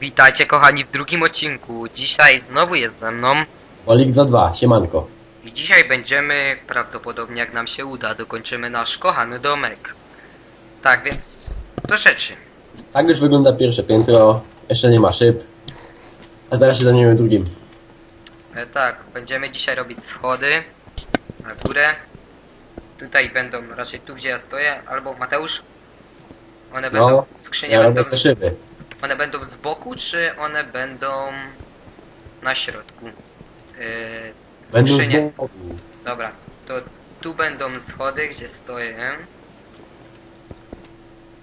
Witajcie kochani w drugim odcinku. Dzisiaj znowu jest ze mną Wolik 22, siemanko. i dzisiaj będziemy, prawdopodobnie jak nam się uda, dokończymy nasz kochany domek. Tak więc do rzeczy. Tak już wygląda pierwsze piętro, jeszcze nie ma szyb, a zaraz się zajmiemy drugim. E, tak, będziemy dzisiaj robić schody na górę. Tutaj będą raczej tu gdzie ja stoję, albo Mateusz. One będą, No, skrzynie ja robię będą, te szyby. One będą z boku, czy one będą na środku? Yy, Będą skrzynie. z boku. Dobra, to tu będą schody, gdzie stoję.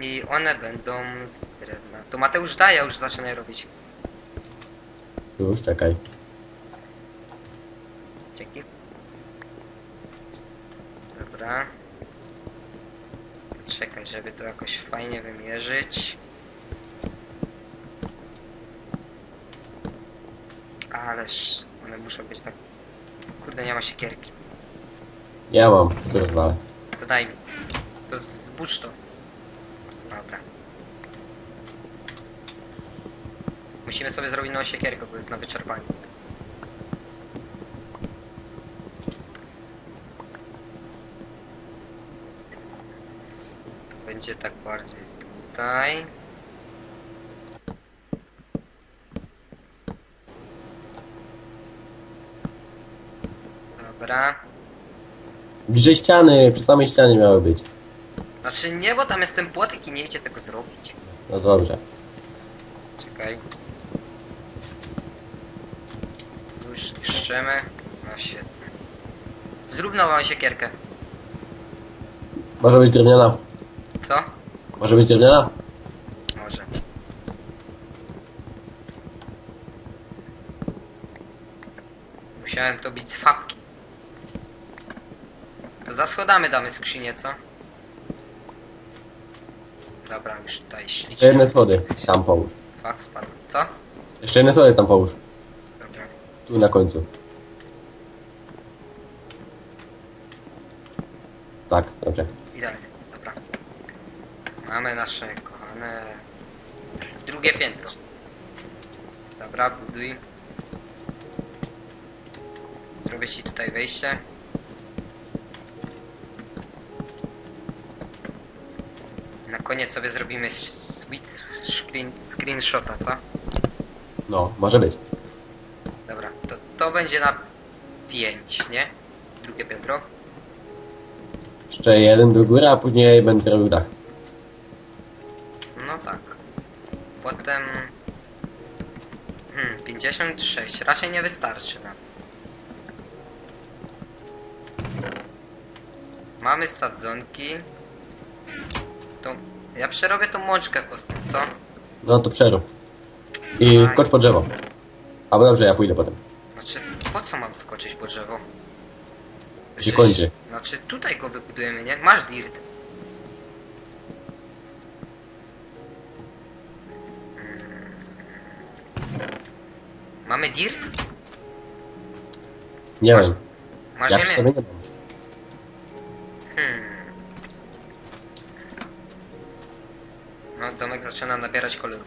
I one będą z drewna. To Mateusz daj, ja już zaczynaj robić. Już, czekaj. Dzięki. Dobra. Czekaj, żeby to jakoś fajnie wymierzyć. Ależ one muszą być tak... Kurde, nie ma siekierki. Ja mam, to rozwalę. To daj mi. To to. Dobra. Musimy sobie zrobić nową siekierkę, bo jest na wyczerpaniu. Będzie tak bardziej tutaj. Dobra. Bliżej ściany, przy samej ścianie miały być. Znaczy nie, bo tam jest ten płotek i nie idzie tego zrobić. No dobrze. Czekaj. Już niszczymy. No świetnie. Zrób nową siekierkę. Może być drewniana? Co? Może być drewniana? Może. Musiałem to bić z fabki. To za schodami damy skrzynię, co? Dobra, już tutaj Jeszcze ślicznie. jedne schody, tam połóż. Fak spadł. Co? Jeszcze jedne schody tam połóż. Dobra. Tu na końcu. Tak, dobrze. Idealnie, dobra. Mamy nasze kochane drugie piętro. Dobra, buduj. Zrobię ci tutaj wejście. Koniec sobie zrobimy sweet screen, screenshota, co? No, może być. Dobra, to, to będzie na 5, nie? Drugie piętro. Jeszcze jeden do góry, a później będę robił dach. No tak. Potem... Hmm, 56. Raczej nie wystarczy nam. Mamy sadzonki. Ja przerobię tą mączkę kostną, co? No to przerób. I Aj. skocz po drzewo. Albo dobrze, ja pójdę potem. Znaczy, po co mam skoczyć po drzewo? Się kończy. Znaczy, tutaj go wybudujemy, nie? Masz dirt. Mm. Mamy dirt? Nie Masz- wiem. Masz Ja przy ziemię? sobie nie mam. Hmm. No, domek zaczyna nabierać kolorów.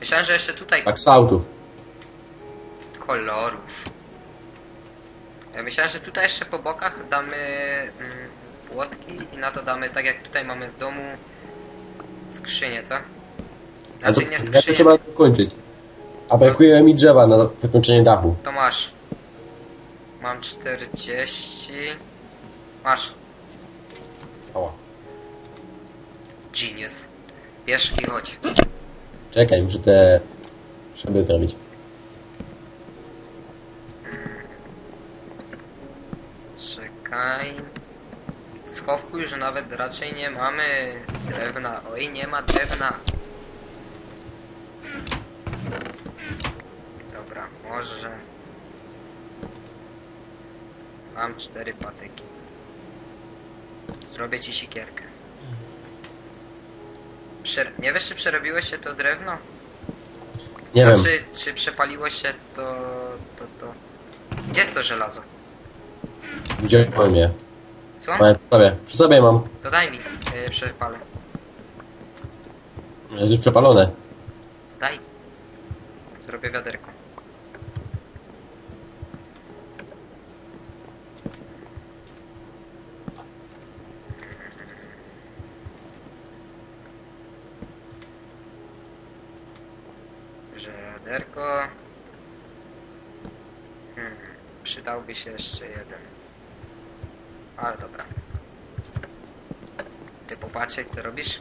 Myślałem, że jeszcze tutaj Tak, kształtów. kolorów. Ja myślałem, że tutaj jeszcze po bokach damy mm, płotki i na to damy, tak jak tutaj mamy w domu, skrzynię, co? A Znaczy nie to skrzynię, trzeba dokończyć. A brakuje mi drzewa na wykończenie dachu. to masz. Mam 40. Masz. Ała. Genius. Bierz i chodź. Czekaj, muszę te szyby zrobić. Czekaj. W schowku już nawet raczej nie mamy drewna. Oj, nie ma drewna. Dobra, może. Mam cztery patyki. Zrobię ci sikierkę. Przer nie wiesz, czy przerobiłeś się to drewno? Nie wiem. znaczy, czy przepaliło się to, to, to... Gdzie jest to żelazo? Wziąłem je. Mam przy sobie. Przy sobie mam. To daj mi, yy, przepalę. Jest już przepalone. Daj. zrobię wiaderko. Wiaderko. Hmm, przydałby się jeszcze jeden. Ale dobra. Ty popatrzeć co robisz?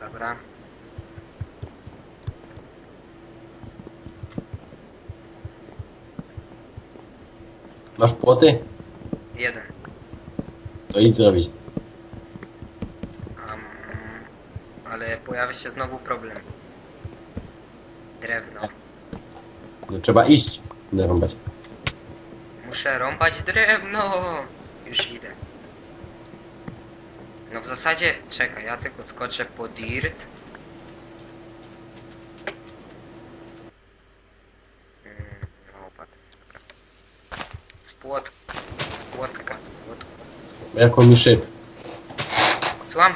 Dobra. Masz płoty? Jeden. To idź zrobić. Um, ale pojawia się znowu problem. Drewno. No trzeba iść. Narąbać. Muszę rąbać drewno! Już idę. No w zasadzie, czekaj, ja tylko skoczę po dirt. Mm, No. Z płot... Z płotka, z płotku. Brakło mi szyb. Słucham?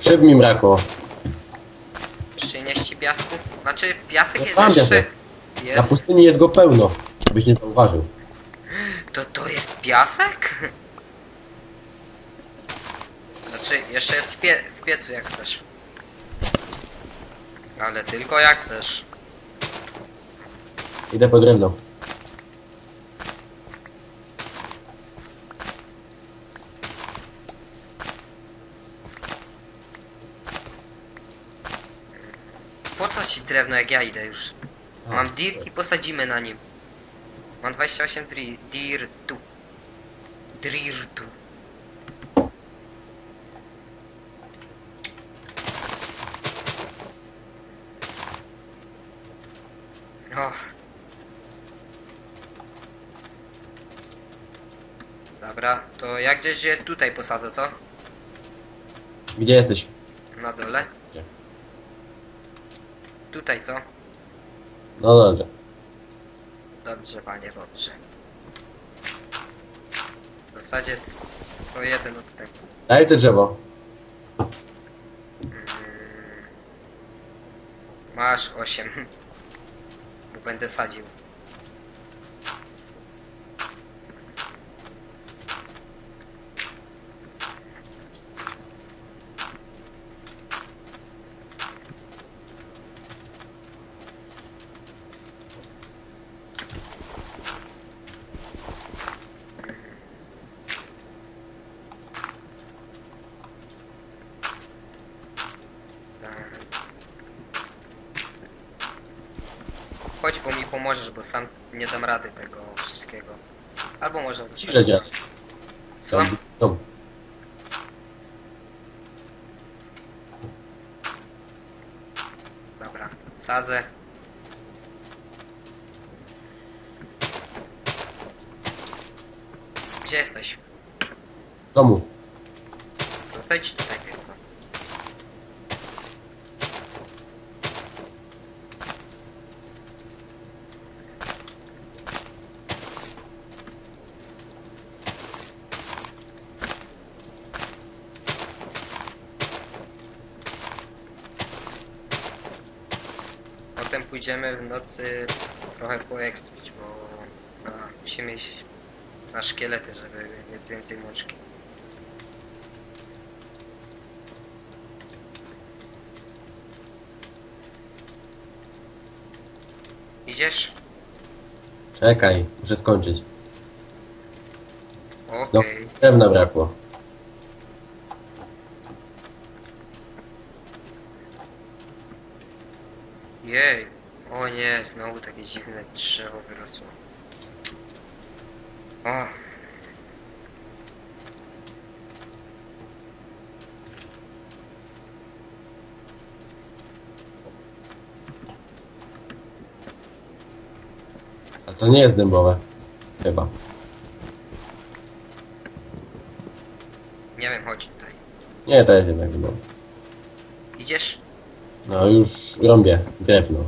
Szyb mi brakło. Znaczy, piasek No jest tam jeszcze... Na Jest. pustyni jest go pełno. Byś nie zauważył. To to jest piasek? Znaczy, jeszcze jest w, pie w piecu jak chcesz. Ale tylko jak chcesz. Idę po drewno. Po co ci drewno jak ja idę już? Mam dirt i posadzimy na nim. Mam 28 dri dirtu. Dirtu. O. Dobra, to jak gdzieś je tutaj posadzę, co? Gdzie jesteś? Na dole? Tutaj, co? No dobrze. Dobrze, panie, dobrze. W zasadzie co jeden odstęp. Daj te drzewo. Mm. Masz 8. Bo będę sadził. Tak. Chodź, bo mi pomożesz, bo sam nie dam rady tego wszystkiego. Albo może w Ciszę. Słucham? Tam. Dobra, sadzę. Gdzie jesteś? W domu. To zejdź tutaj tylko. Potem pójdziemy w nocy trochę poekspić, bo no, musimy iść na szkielety, żeby mieć więcej mączki. Idziesz? Czekaj, muszę skończyć. No, Okej. drewna brakło. Jej. O nie, znowu takie dziwne drzewo wyrosło. O. A to nie jest dębowe. Chyba. Nie wiem, chodź tutaj. Nie, to jest jednak dębowe. Idziesz? No już rąbię drewno.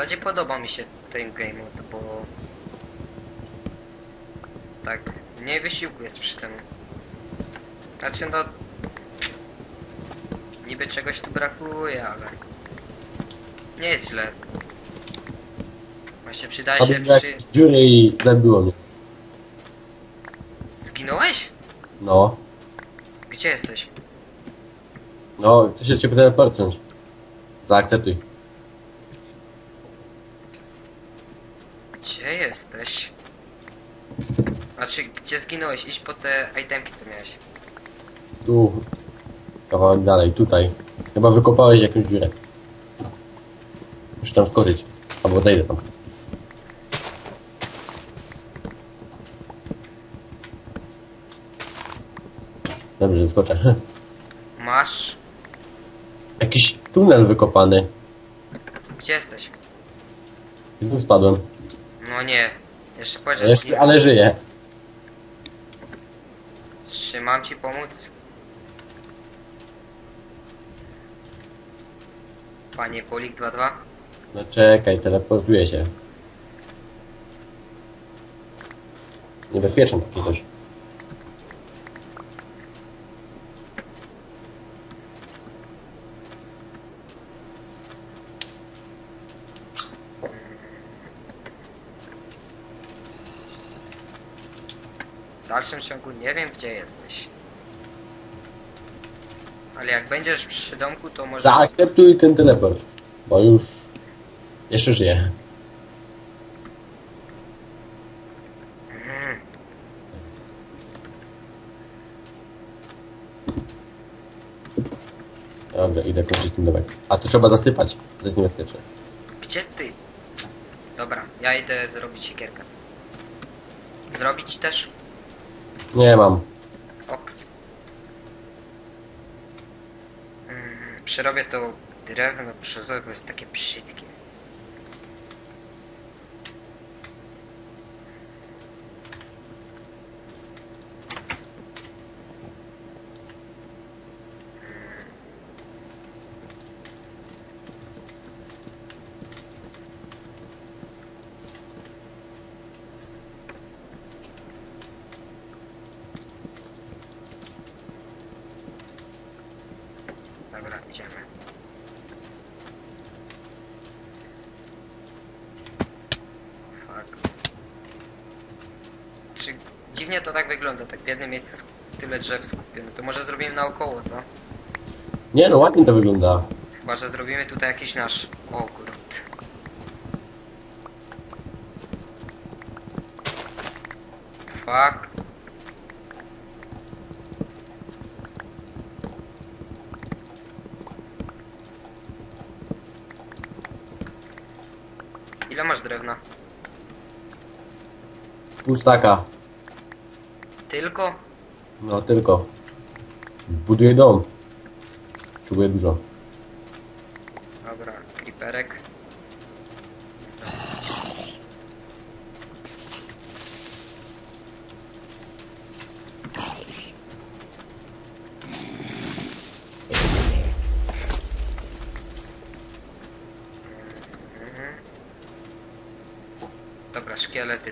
Zasadzie podoba mi się ten game mode, bo tak mniej wysiłku jest przy tym. Znaczy no niby czegoś tu brakuje, ale nie jest źle. Właśnie przydaje się przy... z dziury i zabiło mnie. Zginąłeś? No. Gdzie jesteś? No, chcę się cię teleportnąć. Zaakceptuj. Gdzie jesteś? Znaczy, gdzie zginąłeś? Idź po te itemki, co miałeś. Tu. Kawałek dalej, tutaj. Chyba wykopałeś jakąś dziurę. Muszę tam skoczyć. Albo zejdę tam. Dobrze, skoczę. Masz... Jakiś tunel wykopany. Gdzie jesteś? Znów spadłem. No nie. Jeszcze powiedz, że Jeszcze, zginąłeś. ale żyję. Czy mam ci pomóc? Panie Polik 22? No czekaj, teleportuję się. Niebezpieczne takie coś. W dalszym ciągu nie wiem, gdzie jesteś. Ale jak będziesz przy domku, to może... Zaakceptuj ten teleport. Bo już... Jeszcze żyję. Mm, Dobrze, idę kończyć ten domek. A to trzeba zasypać. To jest niebezpieczne. Gdzie ty? Dobra, ja idę zrobić siekierkę. Zrobić też? Nie mam. Oks. Mm, Przerobię to drewno brzozowe, bo jest takie brzydkie. Dobra, idziemy. Fuck. Czy dziwnie to tak wygląda, tak w jednym miejscu tyle drzew skupione. To może zrobimy naokoło, co? Nie no, ładnie to wygląda. Chyba, że zrobimy tutaj jakiś nasz ogród. Fuck. Ile masz drewna? Pustaka. Tylko? No tylko. Buduję dom. Czuję dużo.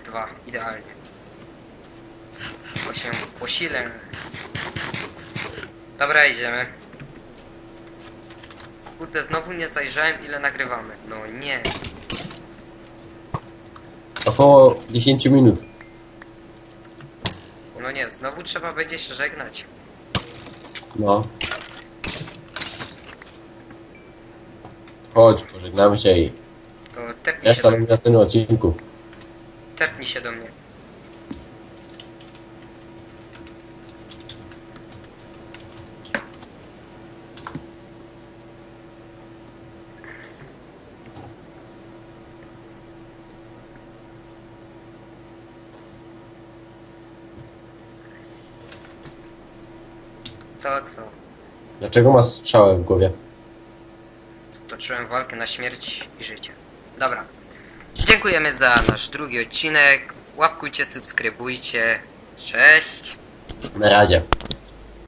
2, idealnie. Tylko się posilę. Dobra, idziemy. Kurde, znowu nie zajrzałem ile nagrywamy. No nie. Około 10 minut. No nie, znowu trzeba będzie się żegnać. No. Chodź, pożegnamy się i... To tak mi się... tam odcinku. Tepnij się do mnie. To co? Dlaczego masz strzałę w głowie? Stoczyłem walkę na śmierć i życie. Dobra. Dziękujemy za nasz drugi odcinek. Łapkujcie, subskrybujcie. Cześć. Na razie.